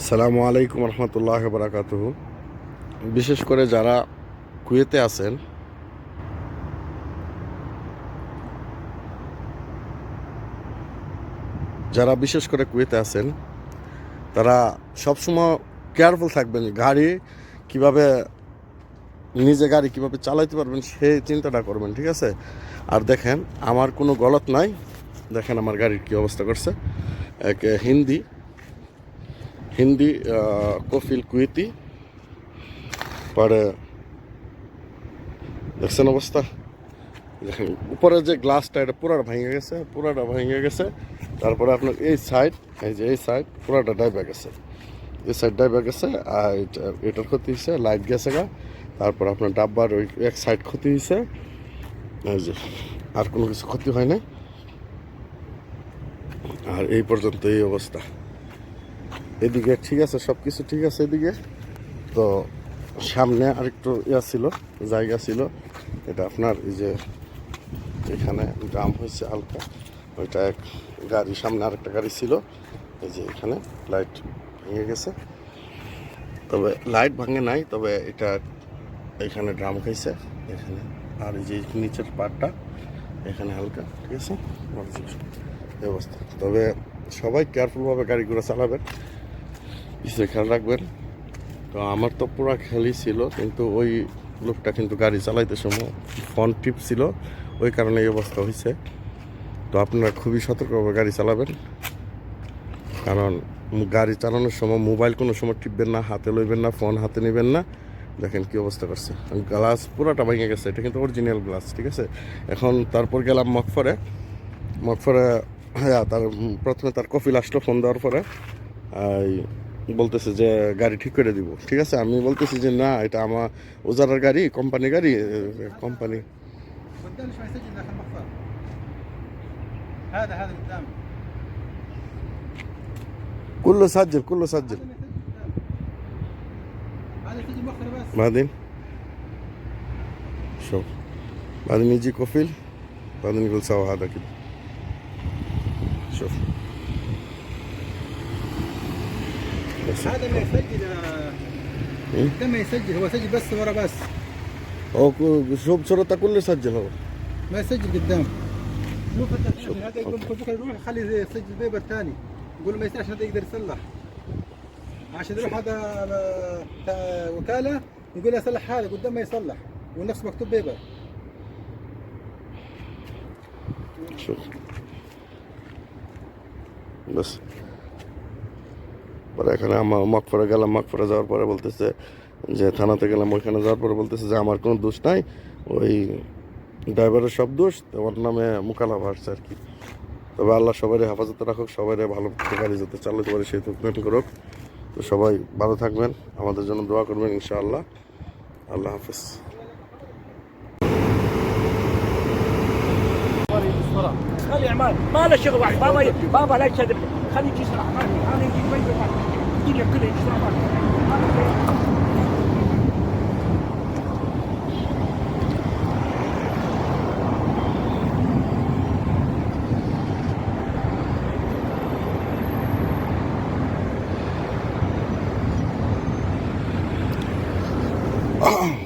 সালামু আলাইকুম রহমতুল্লাহ বারাকাত বিশেষ করে যারা কুয়েতে আছেন, যারা বিশেষ করে কুয়েতে আছেন, তারা সবসময় কেয়ারফুল থাকবেন গাড়ি কীভাবে, নিজে গাড়ি কীভাবে চালাইতে পারবেন সেই চিন্তাটা করবেন, ঠিক আছে? আর দেখেন, আমার কোনো গলত নাই। দেখেন আমার গাড়ির কি অবস্থা করছে। এক হিন্দি। হিন্দি আহ, কফিল কুয়েতি পরে দেখছেন অবস্থা দেখেন উপরে যে গ্লাসটা এটা পুরাটা ভেঙে গেছে পুরাটা ভেঙে গেছে তারপরে আপনার এই সাইড এই যে এই সাইড পুরাটা ডাইবে গেছে এই সাইড ডাইবে গেছে আর এটা- এটার ক্ষতি হয়েছে লাইট গেছে গা তারপর আপনার ডাব্বার ওই এক সাইড ক্ষতি হয়েছে এই যে আর কোনো কিছু ক্ষতি হয় না আর এই পর্যন্ত এই অবস্থা এদিকে ঠিক আছে সব কিছু ঠিক আছে এদিকে। তো সামনে আরেকটু ইয়া ছিল, জায়গা ছিল। এটা আপনার এই যে এখানে ড্রাম হয়েছে হালকা ওইটা এক গাড়ি সামনে আরেকটা গাড়ি ছিল। এই যে এখানে লাইট ভেঙে গেছে। তবে লাইট ভাঙে নাই, তবে এটা এখানে ড্রাম খাইছে। এখানে আর এই যে নিচের পার্টটা এখানে হালকা, ঠিক আছে? অবস্থা তবে সবাই কেয়ারফুলভাবে গাড়িগুলো চালাবেন। পিছিয়ে খেয়াল রাখবেন, তো আমার তো পুরো খেয়ালই ছিল, কিন্তু ওই লোকটা কিন্তু গাড়ি চালাইতে সময় ফোন টিপ ছিল, ওই কারণে এই অবস্থা হয়েছে তো আপনারা খুবই সতর্কভাবে গাড়ি চালাবেন, কারণ গাড়ি চালানোর সময় মোবাইল কোনো সময় টিপবেন না, হাতে লইবেন না, ফোন হাতে নেবেন না। দেখেন কি অবস্থা করছে। গ্লাস পুরোটা ভেঙে গেছে, এটা কিন্তু অরিজিনাল গ্লাস, ঠিক আছে? এখন তারপর গেলাম মকফরে মকফরে হ্যাঁ তার প্রথমে তার কফিল আসলো ফোন দেওয়ার পরে। এই বলতেছে যে গাড়ি ঠিক করে দিব ঠিক আছে আমি বলতেছি যে না এটা আমার ওজারার গাড়ি কোম্পানি গাড়ি কোম্পানি قدام شوي سجل داخل المخفر هذا هذا قدام كله سجل كله سجل هذا سجل مخفر بس بعدين شوف بعدين يجي كفيل بعدين يقول سوا هذا كده شوف هذا ما يسجل إيه؟ ده ما يسجل هو سجل بس ورا بس. هو شوف شرطة كله سجل هو؟ ما يسجل قدام. شوف. هذا يقول. بكره يروح يخلي يسجل بيبر ثاني يقول له ما يصير عشان هذا يقدر يصلح. عشان يروح هذا وكالة يقول له صلح هذا قدام ما يصلح. ونفس مكتوب بيبر. شوف. بس. পরে এখানে আমার মকফরে গেলাম মকফরে যাওয়ার পরে বলতেছে যে থানাতে গেলাম ওইখানে যাওয়ার পরে বলতেছে যে আমার কোনো দোষ নাই ওই ড্রাইভারের সব দোষ তো ওর নামে মোকালাভা আসছে আর কি তবে আল্লাহ সবাই হেফাজতে রাখুক সবাই ভালো গাড়ি যাতে চালাতে পারে সেই তুকমেন করুক তো সবাই ভালো থাকবেন আমাদের জন্য দোয়া করবেন ইনশাআল্লাহ আল্লাহ হাফিজ خلي عمال ما له شغل واحد بابا بابا لا خليك يشرح معي انا نجي بيا الدنيا كلها يشرح معي Oh.